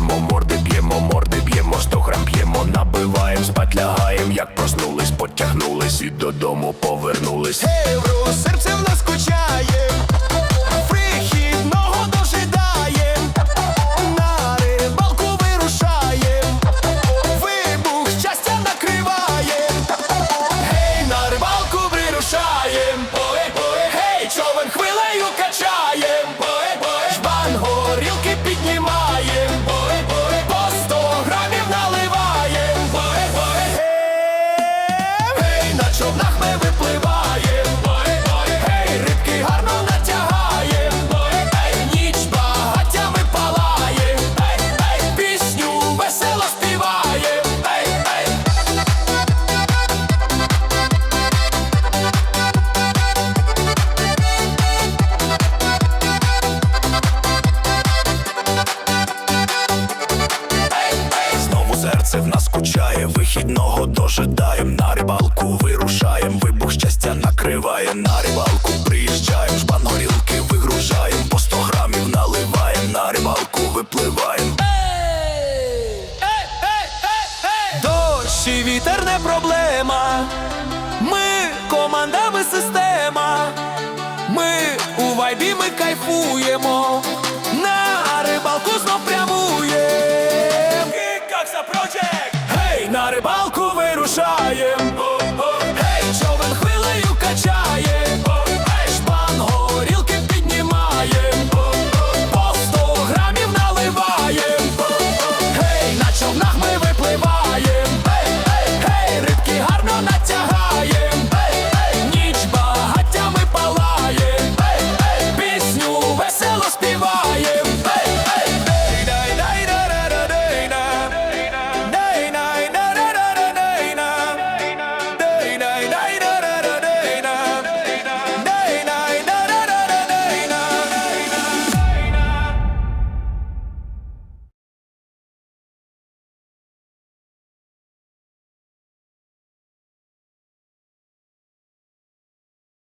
б'ємо, морди б'ємо, морди б'ємо, сто грам б'ємо, набиваєм, спать лягаєм, як проснулись, потягнулись і додому повернулись. Євро, серце в нас скучає, вихідного дожидаєм, на рибалку вирушаєм, вибух щастя накриває, на рибалку приїжджаєм, жбан горілки вигружаєм, по 100 грамів наливаєм, на рибалку випливаєм. Дощ і вітер не проблема. Ми команда, ми система. Ми у вайбі, ми кайфуємо. На рибалку знов прямуєм.